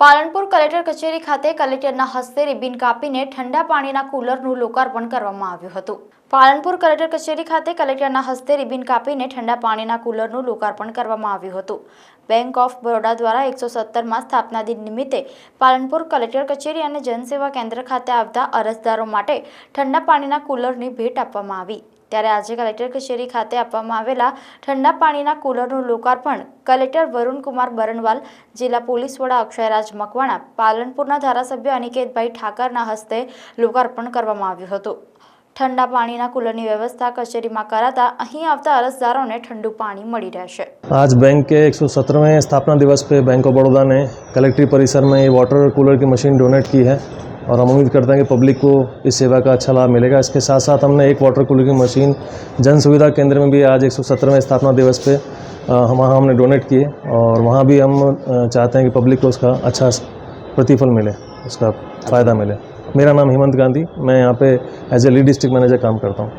Palanpur collector કચેરી ખાતે કલેક્ટરના હસ્તે રિબિન કાપીને ઠંડા પાણીના કુલરનું લોકાર્પણ કરવામાં આવ્યું હતું. પાલનપુર કલેક્ટર કચેરી ખાતે કલેક્ટરના હસ્તે રિબિન કાપીને ઠંડા પાણીના કુલરનું લોકાર્પણ કરવામાં આવ્યું હતું. બેંક ઓફ બરોડા દ્વારા એકસો સત્તરમાં સ્થાપના દિન નિમિત્તે પાલનપુર કલેક્ટર કચેરી અને જનસેવા કેન્દ્ર ખાતે આવતા અરજદારો માટે ઠંડા પાણીના કુલરની ભેટ આપવામાં આવી. ત્યારે આજે કલેક્ટર કચેરી ખાતે આપવામાં આવેલા ઠંડા પાણીના કુલરનું લોકાર્પણ કલેક્ટર વરુણકુમાર બરનવાલ જિલ્લા પોલીસ વડા અક્ષયરાજ મકવાણા પાલનપુરના ધારાસભ્ય અનિકેતભાઈ ઠાકરના હસ્તે લોકાર્પણ કરવામાં આવ્યું હતું ઠંડા પાણીના કુલરની વ્યવસ્થા કચેરીમાં કરાતા અહીં આવતા અરજદારોને ઠંડુ પાણી મળી રહેશે आज बैंक के 117वें स्थापना दिवस पे बैंक ऑफ बड़ौदा ने कलेक्ट्री परिसर में ये वाटर कूलर की मशीन डोनेट की है और हम उम्मीद करते हैं कि पब्लिक को इस सेवा का अच्छा लाभ मिलेगा। इसके साथ साथ हमने एक वाटर कूलर की मशीन, जन सुविधा केंद्र में भी आज एक सौ स्थापना दिवस पे हम वहाँ हमने डोनेट किए और वहाँ भी हम चाहते हैं कि पब्लिक को उसका अच्छा प्रतिफल मिले, उसका फ़ायदा मिले। मेरा नाम हेमंत गांधी, मैं यहाँ पे as a lead district manager काम करता हूँ।